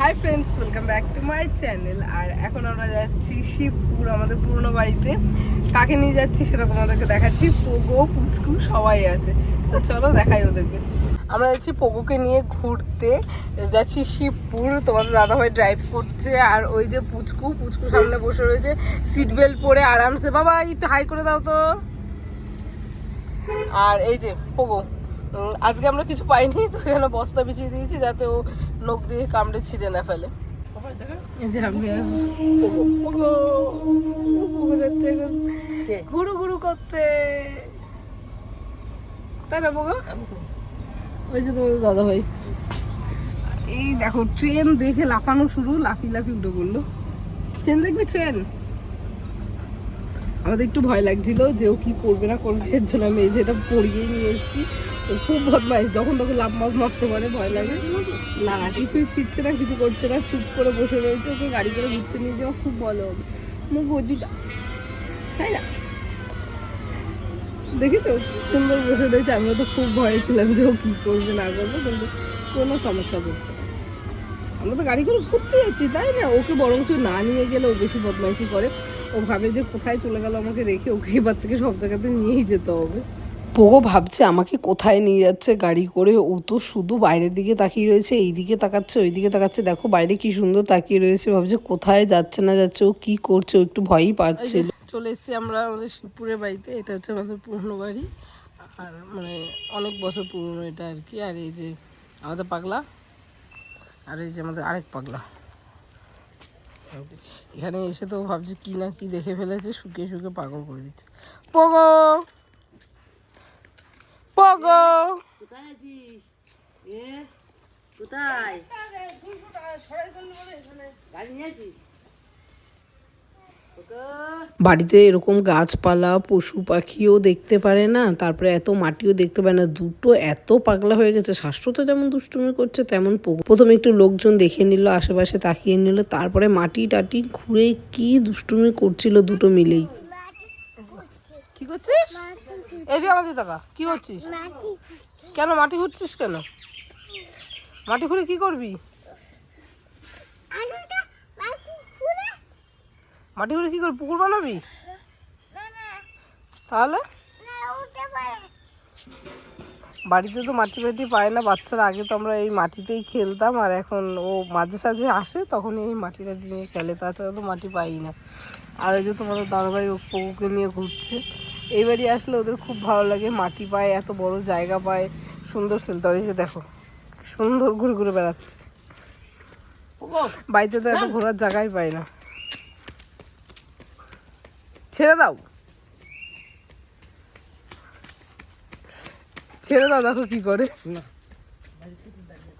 Hi friends welcome back to my channel আর এখন আমরা যাচ্ছি শিবপুর আমাদের পুরনো বাড়িতে। কাকে নিয়ে যাচ্ছি সেটা তোমাদেরকে দেখাচ্ছি। পোগো, পুচকু সবাই আছে। তো চলো দেখাই ওদেরকে। আমরা যাচ্ছি পোগোকে নিয়ে ঘুরতে। যাচ্ছি শিবপুর। তোমাদের দাদাভাই ড্রাইভ করছে। আর ওই যে পুচকু পুচকু সামনে বসে রয়েছে। সিট বেল্ট পরে আরামসে। বাবা, একটু হাই করে দাও তো। আর এই যে, পোগো। আজকে আমরা কিছু পাইনি তো এখানে বস্তা বিছিয়ে দিয়েছি যাতে ও নখ দিয়ে কামড়ে ছিঁড়ে না ফেলে। ঘুরু ঘুরু করতে। তাই না পোগো ওই যে তোমার দাদা ভাই। এই দেখো ট্রেন দেখে লাফানো শুরু লাফি লাফি উঠে পড়ল। ট্রেন দেখবি ট্রেন আমাদের একটু ভয় লাগছিল যে ও কি করবে না করবে এর জন্য আমি এই যে এটা পড়িয়ে নিয়ে এসেছি। খুব বদমাইশ। যখন তখন লাভ মাছ মারতে পারে, ভয় লাগে। না, কিছুই ছিটছে না, কিছু করছে না, চুপ করে বসে রয়েছে, ওকে গাড়ি করে ঘুরতে নিয়ে যাওয়া খুব ভালো হবে মুখ গদিটা, তাই না? দেখেছ? সুন্দর বসে রয়েছে, আমরা তো খুব ভয়ে ছিলাম যে ও কী করবে, না করবে, কিন্তু কোনো সমস্যা করছে আমরা তো গাড়ি করে ঘুরতে যাচ্ছি, তাই না? ওকে বরঞ্চ না নিয়ে গেলে ও বেশি বদমাইশি করে। ও ভাবে যে কোথায় চলে গেল আমাকে রেখে, ওকে এবার থেকে সব জায়গাতে নিয়েই যেতে হবে। পোগো ভাবছে আমাকে কোথায় নিয়ে যাচ্ছে, গাড়ি করে। ও তো শুধু বাইরের দিকে তাকিয়ে রয়েছে এই দিকে তাকাচ্ছে ওই দিকে তাকাচ্ছে। দেখো বাইরে কি সুন্দর তাকিয়ে রয়েছে, ভাবছে কোথায় যাচ্ছে না যাচ্ছে, ও কি করছে, ও একটু ভয়ই পাচ্ছে। চলে এসেছি আমরা আমাদের শিবপুরের বাড়িতে, এটা হচ্ছে আমাদের পুরনো বাড়ি। আর মানে অনেক বছর পুরনো এটা আর কি। আর এই যে আমাদের পাগলা, আর এই যে আমাদের আরেক পাগলা। এখানে এসে তো ভাবছি কি না কি দেখে ফেলেছে, শুকিয়ে শুকিয়ে পাগল করে দিচ্ছে। পগো! পগো কোথায় আছিস এ কোথায় গাড়ি নিয়ে আছিস বাড়িতে এরকম গাছপালা পশু পাখিও দেখতে পারে না তারপরে এত মাটিও দেখতে পারে না দুটো এত পাগলা হয়ে গেছে। শাশ্বত যেমন দুষ্টুমি করছে তেমন প্রথমে একটু লোকজন দেখে নিল আশেপাশে তাকিয়ে নিল তারপরে মাটি টাটি ঘুরে কি দুষ্টুমি করছিল দুটো মিলেই। কি করছিস? যে আমাদের টাকা কি করছিস? কেন মাটি ঘুরছিস কেন? মাটি ঘুরে কি করবি? মাটি ঘুরে কি করবি? পুকুর বানাবি? তাহলে? বাড়িতে তো মাটি ফাটি পায় না বাচ্চারা আগে তো আমরা এই মাটিতেই খেলতাম আর এখন ও মাঝে সাঝে আসে তখন এই মাটি টাটি নিয়ে খেলে তাছাড়া তো মাটি পাই না। আর এই যে তোমাদের দাদাভাই ও পকুকে নিয়ে ঘুরছে এই বাড়ি আসলে ওদের খুব ভালো লাগে, মাটি পায়, এত বড় জায়গা পায়, সুন্দর খেলতে পারে যে দেখো, সুন্দর ঘুরে ঘুরে বেড়াচ্ছে। বাড়িতে তো এত ঘোরার জায়গাই পায় না। ছেড়ে দাও। ছেড়ে দাও, দেখো কি করে।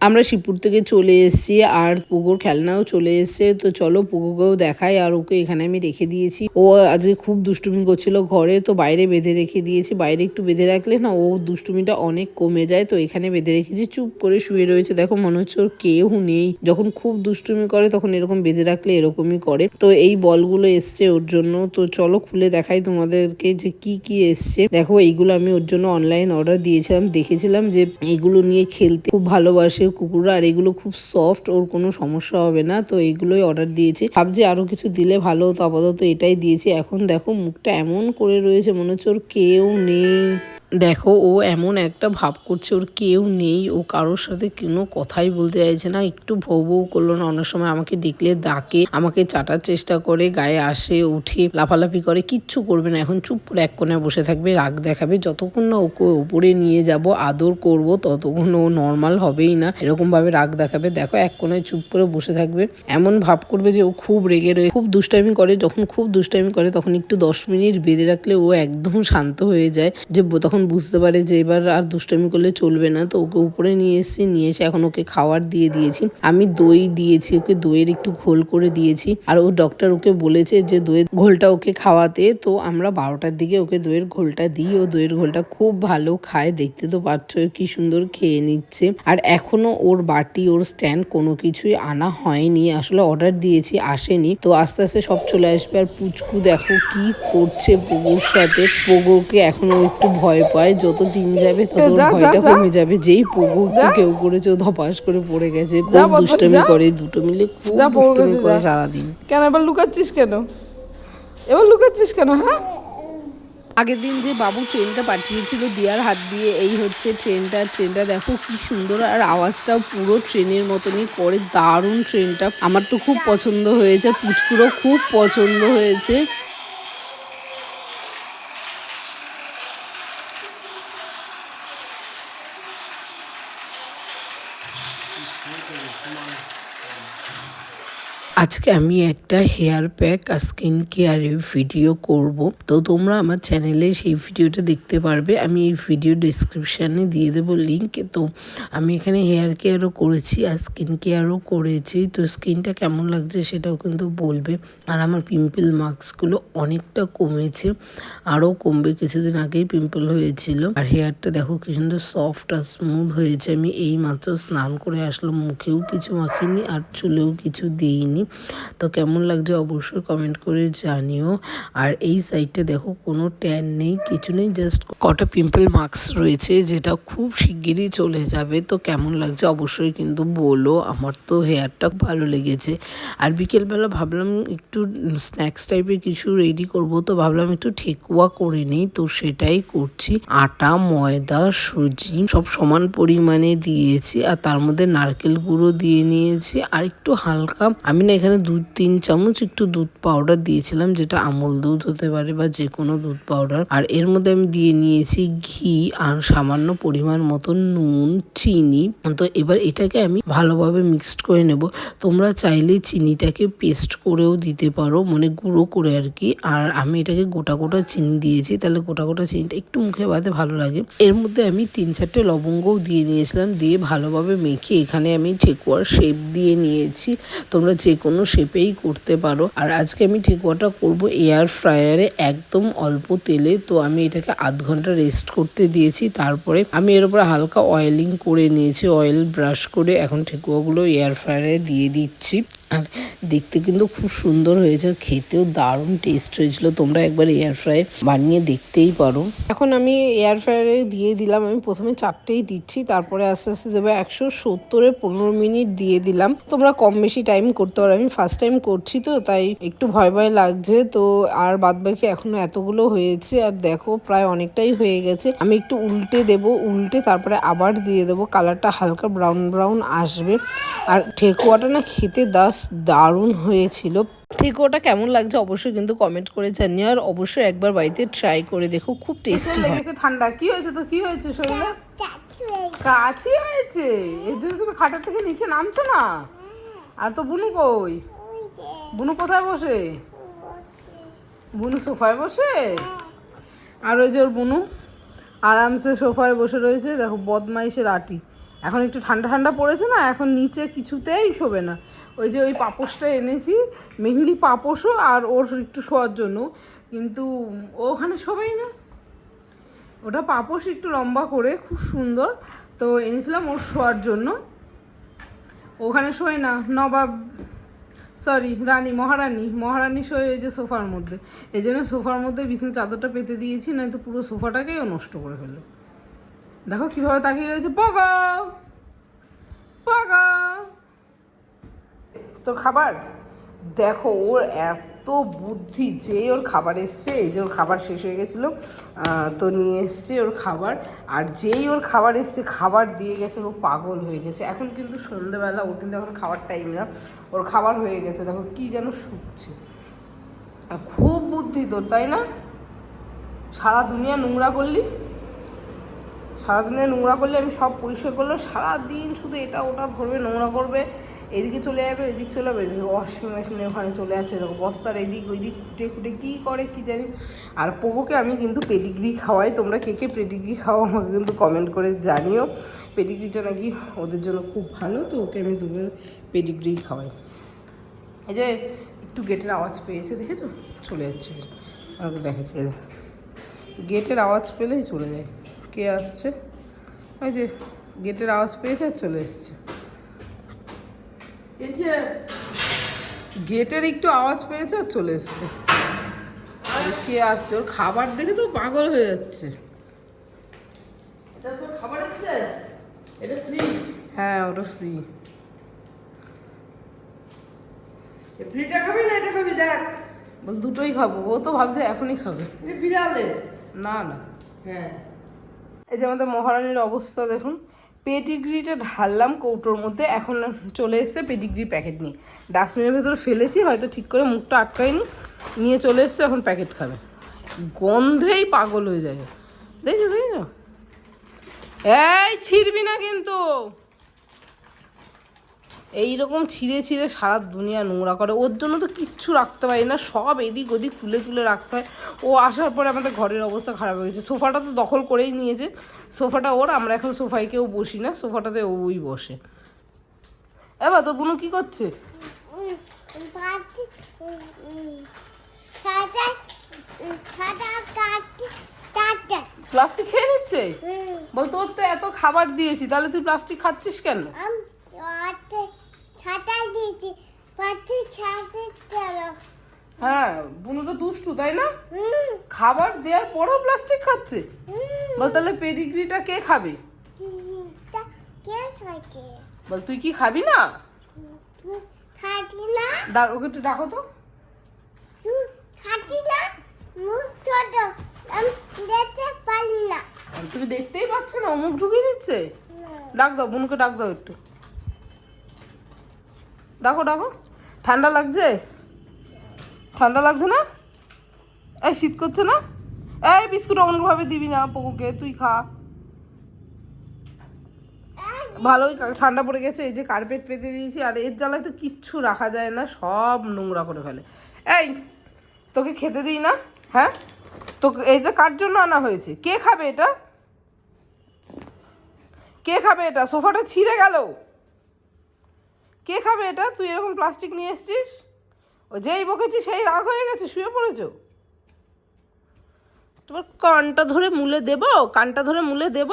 আমরা শিবপুর থেকে চলে এসেছি, আর পুকুর খেলনাও চলে এসেছে। তো চলো পুকুকেও দেখাই, আর ওকে এখানে আমি রেখে দিয়েছি। ও আজকে খুব দুষ্টুমি করছিল ঘরে, তো বাইরে বেঁধে রেখে দিয়েছি। বাইরে একটু বেঁধে রাখলে না, ও দুষ্টুমিটা অনেক কমে যায়। তো এখানে বেঁধে রেখেছি, চুপ করে শুয়ে রয়েছে। দেখো, মনে হচ্ছে ওর কেউ নেই। যখন খুব দুষ্টুমি করে, তখন এরকম বেঁধে রাখলে এরকমই করে। তো এই বলগুলো এসছে ওর জন্য। তো চলো খুলে দেখাই তোমাদেরকে যে কি কি এসছে। দেখো, এইগুলো আমি ওর জন্য অনলাইন অর্ডার দিয়েছিলাম। দেখেছিলাম যে এগুলো নিয়ে খেলতে খুব ভালোবাসে কুকুররা আর এগুলো খুব সফট ওর কোনো সমস্যা হবে না। তো এগুলোই অর্ডার দিয়েছি। ভাবছি আরও কিছু দিলে ভালো হতো, আপাতত এটাই দিয়েছি। এখন দেখো মুখটা এমন করে রয়েছে, মনে হচ্ছে ওর কেউ নেই। দেখো, ও এমন একটা ভাব করছে, ওর কেউ নেই, ও কারোর সাথে কোনো কথাই বলতে চাইছে না, একটু ভৌ ভৌ করল না, অনেক সময় আমাকে দেখলে ডাকে, আমাকে চাটার চেষ্টা করে, গায়ে আসে, উঠে, লাফালাফি করে, কিচ্ছু করবে না, এখন চুপ করে এক কোণে বসে থাকবে, রাগ দেখাবে, যতক্ষণ না ওকে ওপরে নিয়ে যাব, আদর করব, ততক্ষণ ও নর্মাল হবেই না, এরকমভাবে রাগ দেখাবে, দেখো এক কোণে চুপ করে বসে থাকবে, এমন ভাব করবে যে ও খুব রেগে রয়ে, খুব দুষ্টামি করে, যখন খুব দুষ্টামি করে, তখন একটু দশ মিনিট বেঁধে রাখলে ও একদম শান্ত হয়ে যায়, যে ব- তখন বুঝতে পারে যে এবার আর দুষ্টামি করলে চলবে না, তো ওকে উপরে নিয়ে এসেছি, নিয়ে এসে এখন ওকে খাবার দিয়ে দিয়েছি। আমি দই দিয়েছি, ওকে দইয়ের একটু ঘোল করে দিয়েছি। আর ও ডক্টর ওকে বলেছে যে দইয়ের ঘোলটা ওকে খাওয়াতে, তো আমরা বারোটার দিকে ওকে দইয়ের ঘোলটা দিই। ও দইয়ের ঘোলটা খুব ভালো খায়, দেখতে তো পাচ্ছ কি সুন্দর খেয়ে নিচ্ছে। আর এখনও ওর বাটি, ওর স্ট্যান্ড কোনো কিছুই আনা হয়নি, আসলে অর্ডার দিয়েছি, আসেনি। তো আস্তে আস্তে সব চলে আসবে। আর পুচকু দেখো কি করছে পুকুর সাথে। পোগোকে এখনও একটু ভয় পায় যত দিন যাবে তত ভয়টা কমে যাবে। যেই একটু কেউ করেছে ও ধপাস করে পড়ে গেছে। খুব দুষ্টামি করে দুটো মিলে খুব দুষ্টামি করে। সারাদিন। কেন এবার লুকাচ্ছিস কেন? এবার লুকাচ্ছিস কেন হ্যাঁ? আগের দিন যে বাবু ট্রেনটা পাঠিয়েছিল দিয়ার হাত দিয়ে এই হচ্ছে ট্রেনটা ট্রেনটা দেখো কি সুন্দর আর আওয়াজটাও পুরো ট্রেনের মতনই করে দারুণ ট্রেনটা। আমার তো খুব পছন্দ হয়েছে পুচকুরও খুব পছন্দ হয়েছে। Thank you. আজকে আমি একটা হেয়ার প্যাক, আর স্কিন কেয়ারের ভিডিও করব। তো তোমরা আমার চ্যানেলে সেই ভিডিওটা দেখতে পারবে। আমি এই ভিডিও ডিসক্রিপশানে দিয়ে দেবো লিঙ্ক তো আমি এখানে হেয়ার কেয়ারও করেছি, আর স্কিন কেয়ারও করেছি। তো স্কিনটা কেমন লাগছে সেটাও কিন্তু বলবে। আর আমার পিম্পল মার্কসগুলো অনেকটা কমেছে, আরও কমবে, কিছুদিন আগেই পিম্পল হয়েছিল। আর হেয়ারটা দেখো কি সুন্দর সফট আর স্মুথ হয়েছে। আমি এই মাত্র স্নান করে আসলাম, মুখেও কিছু মাখিনি আর চুলেও কিছু দিইনি। তো কেমন লাগছে অবশ্যই কমেন্ট করে জানিও। আর এই সাইডটা দেখো কোনো ট্যান নেই, কিছু নেই জাস্ট কটা পিম্পল মার্কস রয়েছে যেটা খুব শিগগিরই চলে যাবে। তো কেমন লাগছে অবশ্যই কিন্তু বলো, আমার তো হেয়ারটা ভালো লেগেছে। আর বিকেলবেলা ভাবলাম একটু স্ন্যাক্স টাইপের কিছু রেডি করব, তো ভাবলাম একটু ঠেকুয়া করে নিই, তো সেটাই করছি। আটা, ময়দা, সুজি সব সমান পরিমাণে দিয়েছি, আর তার মধ্যে নারকেল গুঁড়ো দিয়ে নিয়েছি। আর একটু হালকা, আমি না এখানে দু তিন চামচ একটু দুধ পাউডার দিয়েছিলাম, যেটা আমল দুধ হতে পারে বা যে কোনো দুধ পাউডার আর এর মধ্যে আমি দিয়ে নিয়েছি ঘি আর সামান্য পরিমাণ মতো নুন, চিনি। তো এবার এটাকে আমি ভালোভাবে মিক্সড করে নেব। তোমরা চাইলে চিনিটাকে পেস্ট করেও দিতে পারো মানে গুঁড়ো করে আর কি। আর আমি এটাকে গোটা গোটা চিনি দিয়েছি, তাহলে গোটা গোটা চিনিটা একটু মুখে বাদে ভালো লাগে। এর মধ্যে আমি তিন চারটে লবঙ্গও দিয়ে নিয়েছিলাম, দিয়ে ভালোভাবে মেখে এখানে আমি ঠেকুয়ার শেপ দিয়ে নিয়েছি। তোমরা যে কোনো শেপেই করতে পারো। আর আজকে আমি ঠেকুয়াটা করব এয়ার ফ্রায়ারে একদম অল্প তেলে। তো আমি এটাকে আধ ঘণ্টা রেস্ট করতে দিয়েছি। তারপরে আমি এর উপরে হালকা অয়েলিং করে নিয়েছি। অয়েল ব্রাশ করে এখন ঠেকুয়াগুলো এয়ার ফ্রায়ারে দিয়ে দিচ্ছি। আর দেখতে কিন্তু খুব সুন্দর হয়েছে আর খেতেও দারুণ টেস্ট হয়েছিল। তোমরা একবার এয়ার ফ্রাই বানিয়ে দেখতেই পারো। এখন আমি এয়ার ফ্রায়ারে দিয়ে দিলাম, আমি প্রথমে চারটেই দিচ্ছি, তারপরে আস্তে আস্তে দেবো একশো সত্তরে পনেরো মিনিট দিয়ে দিলাম। তোমরা কম বেশি টাইম করতে পারো, আমি ফার্স্ট টাইম করছি তো, তাই একটু ভয় ভয় লাগছে। তো আর বাদ বাকি এখনও এতগুলো হয়েছে, আর দেখো প্রায় অনেকটাই হয়ে গেছে। আমি একটু উল্টে দেব, উল্টে তারপরে আবার দিয়ে দেবো। কালারটা হালকা ব্রাউন ব্রাউন আসবে। আর ঠেকুয়াটা না খেতে দাস দারুণ হয়েছিল। ঠিক ওটা কেমন লাগছে অবশ্যই কিন্তু কমেন্ট করে জানিও আর অবশ্যই একবার বাড়িতে ট্রাই করে দেখো খুব টেস্টি হয় লেগেছে ঠান্ডা। কি হয়েছে তো? কি হয়েছে শরীরে? কাছি হয়েছে। এর জন্য তুমি খাটের থেকে নিচে নামছো না? আর তো বুনু কই? বুনু কোথায় বসে? বুনু সোফায় বসে? আর ওই যে ওর বুনু আরামসে সোফায় বসে রয়েছে। দেখো বদমাইশের আটি। এখন একটু ঠান্ডা ঠান্ডা পড়েছে না? এখন নিচে কিছুতেই শোবে না। ওই যে ওই পাপোশটা এনেছি মেনলি পাপোশও আর ওর একটু শোয়ার জন্য। কিন্তু ওখানে শোবেই না, ওটা পাপোশ একটু লম্বা করে, খুব সুন্দর। তো এনেছিলাম ওর শোয়ার জন্য। ওখানে শোয় না, নবাব সরি রানী, মহারানী মহারানী শোয় ওই যে সোফার মধ্যে। এই জন্য সোফার মধ্যে বিছানা চাদরটা পেতে দিয়েছি, নয়তো পুরো সোফাটাকেই ও নষ্ট করে ফেলল। দেখো কীভাবে তাকিয়ে রয়েছে, পগা! পগা! তোর খাবার? দেখো, ওর এত বুদ্ধি যেই ওর খাবার এসছে, এই যে ওর খাবার শেষ হয়ে গেছিল তো নিয়ে এসছে ওর খাবার, আর যেই ওর খাবার এসছে, খাবার দিয়ে গেছে, ও পাগল হয়ে গেছে। এখন কিন্তু সন্ধ্যেবেলা ওর কিন্তু এখন খাবার টাইম না। ওর খাবার হয়ে গেছে, দেখো কি যেন শুকছে। খুব বুদ্ধি তোর, তাই না? সারা দুনিয়া নোংরা করলি? সারা দুনিয়া নোংরা করলে, আমি সব পরিষ্কার করলে সারা দিন শুধু এটা ওটা ধরবে, নোংরা করবে। এদিকে চলে যাবে এদিক চলে যাবে এদিকে ওয়াশিং মেশিনে ওখানে চলে যাচ্ছে, দেখো বস্তার এদিক ওইদিক খুঁটে খুঁটে কী করে কী জানি। আর পোগোকে আমি কিন্তু পেডিগ্রি খাওয়াই, তোমরা কে কে পেডিগ্রি খাওয়া আমাকে কিন্তু কমেন্ট করে জানিও। পেডিগ্রিটা নাকি ওদের জন্য খুব ভালো, তো ওকে আমি দুবেল পেডিগ্রি খাওয়াই। এই যে একটু গেটের আওয়াজ পেয়েছে, দেখেছ? চলে যাচ্ছে। আমাকে দেখেছে। গেটের আওয়াজ পেলেই চলে যায়। কে আসছে? ওই যে গেটের আওয়াজ পেয়েছে আর চলে এসছে। গেটের একটু আওয়াজ পেয়েছে আর চলে এসছে। কে আসছে? ওর খাবার দেখে তো পাগল হয়ে যাচ্ছে। এটা খাবার এসছে? এটা ফ্রি হ্যাঁ ওটা ফ্রি ফ্রিটা খাবি না এটা খাবি? দেখ। বল দুটোই খাব। ও তো ভাবছে এখনই খাবে। বিড়ালে না না। হ্যাঁ। এই যে আমাদের মহারানীর অবস্থা দেখুন। পেটিগ্রিটা ঢাললাম কৌটোর মধ্যে, এখন চলে এসছে পেটিগ্রি প্যাকেট নিয়ে। ডাস্টবিনের ভেতরে ফেলেছি, হয়তো ঠিক করে মুখটা আটকায়নি, নিয়ে চলে এসছে, এখন প্যাকেট খাবে। গন্ধেই পাগল হয়ে যাবে দেখছ দেখছ? এই ছিড়বি না কিন্তু! এইরকম ছিঁড়ে ছিঁড়ে সারা দুনিয়া নোংরা করে। ওর জন্য তো কিচ্ছু রাখতে পারি না সব এদিক ওদিক তুলে তুলে রাখতে হয়। ও আসার পরে আমাদের ঘরের অবস্থা খারাপ হয়ে গেছে। সোফাটা তো দখল করেই নিয়েছে। সোফাটা ওর আমরা এখন সোফায় কেউ বসি না সোফাটাতে ওই বসে। এবার তো বুনু কি করছে? প্লাস্টিক খেয়ে নিচ্ছে? বল তোর তো এত খাবার দিয়েছি তাহলে তুই প্লাস্টিক খাচ্ছিস কেন আম আতে ছাতা দিয়েছি পাটি ছাতে চলো হ্যাঁ বুনু তো দুষ্টু তাই না? খাবার দেওয়ার পরও প্লাস্টিক খাচ্ছে। বল তাহলে পেডিগ্রিটা কে খাবে? বল তুই কি খাবি না? ডাক ওকে একটু ডাকো তো। তুমি দেখতেই পাচ্ছ না মুখ ঢুকিয়ে দিচ্ছে। ডাক দাও বোনকে ডাক দাও একটু। ডাকো ডাকো। ঠান্ডা লাগছে? ঠান্ডা লাগছে না? এই শীত করছে না? এই বিস্কুট অমনভাবে দিবি না পকুকে, তুই খা। ভালোই ঠান্ডা পড়ে গেছে, এই যে কার্পেট পেতে দিয়েছি, আর এর জ্বালায় তো কিচ্ছু রাখা যায় না, সব নোংরা করে ফেলে। এই, তোকে খেতে দিই না? হ্যাঁ? তোকে এইটা কার জন্য আনা হয়েছে? কে খাবে এটা? কে খাবে এটা? সোফাটা ছিঁড়ে গেল। কে খাবে এটা? তুই এরকম প্লাস্টিক নিয়ে এসছিস? ও যেই বকেছি সেই রাগ হয়ে গেছে শুয়ে পড়েছো? তোমার কানটা ধরে মুলে দেব? কানটা ধরে মুলে দেব?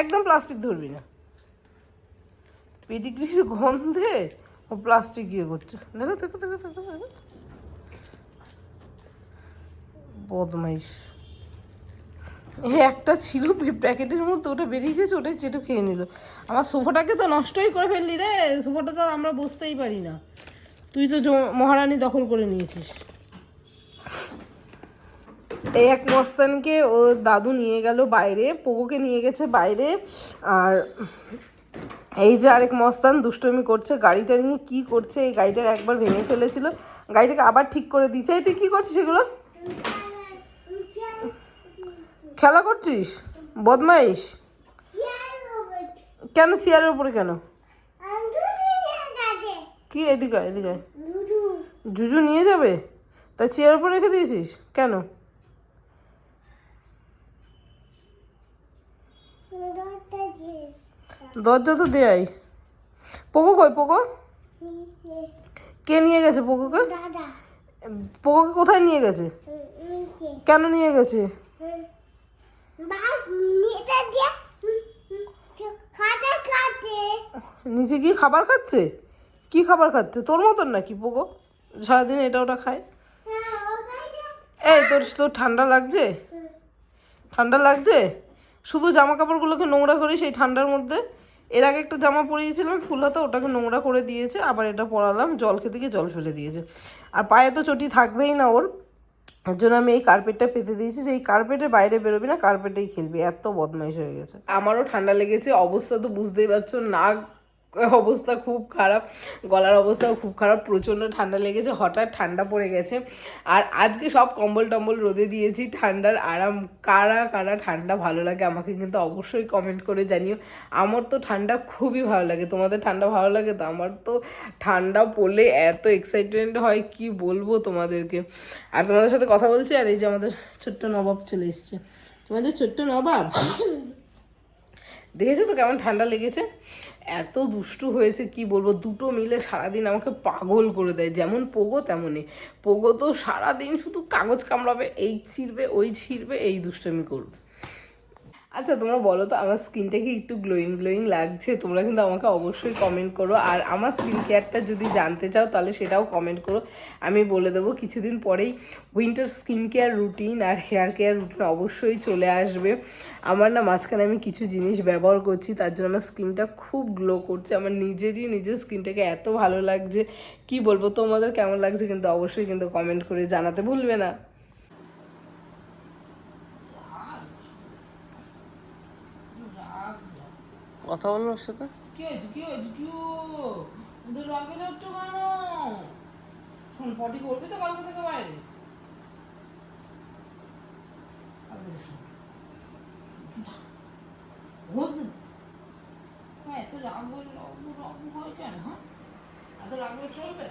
একদম প্লাস্টিক ধরবি না। পেডিগ্রির গন্ধে ও প্লাস্টিক ইয়ে করছে। দেখো দেখো দেখো দেখো দেখো। বদমাইশ। একটা ছিল প্যাকেটের মধ্যে ওটা বেরিয়ে গেছে ওটাই চেটে খেয়ে নিল। আমার সোফাটাকে তো নষ্টই করে ফেললি রে সোফাটা তো আমরা বসতেই পারি না। তুই তো মহারানী দখল করে নিয়েছিস। এই এক মস্তানকে ও দাদু নিয়ে গেল বাইরে পোকোকে নিয়ে গেছে বাইরে, আর এই যে আরেক মস্তান দুষ্টমি করছে, গাড়িটা নিয়ে কি করছে, এই গাড়িটা একবার ভেঙে ফেলেছিল, গাড়িটাকে আবার ঠিক করে দিচ্ছে। এই তুই কি করছিস এগুলো? খেলা করছিস? বদমাইশ? কেন চেয়ারের উপরে কেন? কি এদিকে এদিকে জুজু। নিয়ে যাবে? তা চেয়ারের উপরে রেখে দিয়েছিস? কেন? দরজা তো দেয়াই। পোকো কই পোকো? কে নিয়ে গেছে পোকোকে? পোকোকে কোথায় নিয়ে গেছে? কেন নিয়ে গেছে? নিচে গিয়ে খাবার খাচ্ছে? কি খাবার খাচ্ছে? তোর মতন নাকি পোকো সারাদিন এটা ওটা খায়? এই, তোর তোর ঠান্ডা লাগছে? ঠান্ডা লাগছে? শুধু জামা কাপড়গুলোকে নোংরা করি সেই ঠান্ডার মধ্যে? এর আগে একটা জামা পরিয়েছিলাম, ফুল হাতা, ওটাকে নোংরা করে দিয়েছে, আবার এটা পরালাম, জল খেতে গিয়ে জল ফেলে দিয়েছে। আর পায়ে তো চটি থাকবেই না ওর। এর জন্য আমি এই কার্পেটটা পেতে দিয়েছি, যে এই কার্পেটের বাইরে বেরোবি না, কার্পেটেই খেলবি। এত বদমাইশ হয়ে গেছে। আমারও ঠান্ডা লেগেছে, অবস্থা তো বুঝতেই পারছ, নাক অবস্থা খুব খারাপ, গলার অবস্থাও খুব খারাপ, প্রচণ্ড ঠান্ডা লেগেছে, হঠাৎ ঠান্ডা পড়ে গেছে। আর আজকে সব কম্বল টম্বল রোদে দিয়েছি, ঠান্ডার আরাম, কারা কারা ঠান্ডা ভালো লাগে আমাকে কিন্তু অবশ্যই কমেন্ট করে জানিও। আমার তো ঠান্ডা খুবই ভালো লাগে, তোমাদের ঠান্ডা ভালো লাগে তো? আমার তো ঠান্ডা পড়লে এত এক্সাইটমেন্ট হয়, কি বলব তোমাদেরকে? আর তোমাদের সাথে কথা বলছি, আর এই যে আমাদের ছোট্ট নবাব চলে এসছে। তোমাদের ছোট্ট নবাব? দেখেছ তো কেমন ঠান্ডা লেগেছে? এত দুষ্টু হয়েছে, কি বলব? দুটো মিলে সারাদিন আমাকে পাগল করে দেয়, যেমন পোগো তেমনই। পোগো তো সারাদিন শুধু কাগজ কামড়াবে, এই ছিঁড়বে, ওই ছিঁড়বে, এই দুষ্টমি করবে। আচ্ছা তোমরা বলো তো, আমার স্কিনটা কি একটু গ্লোয়িং গ্লোয়িং লাগছে? তোমরা কিন্তু আমাকে অবশ্যই কমেন্ট করো। আর আমার স্কিন কেয়ারটা যদি জানতে চাও, তাহলে সেটাও কমেন্ট করো। আমি বলে দেবো, কিছুদিন পরেই উইন্টার স্কিন কেয়ার রুটিন আর হেয়ার কেয়ার রুটিন অবশ্যই চলে আসবে। আমার না মাঝখানে আমি কিছু জিনিস ব্যবহার করছি, তার জন্য আমার স্কিনটা খুব গ্লো করছে। আমার নিজেরই নিজের স্কিনটাকে এত ভালো লাগছে। কি বলব, তোমাদের কেমন লাগছে কিন্তু অবশ্যই কিন্তু কমেন্ট করে জানাতে ভুলবে না। কথা বলো ওর সাথে? কি হয়েছে কি হয়েছে কি ওদের রাগে যাচ্ছ কেন? শোন পটি করবি তো কালকে থেকে বাইরে? হ্যাঁ, এত রাগ রাগ হয় কেন হ্যাঁ? এত রাগ চলবে?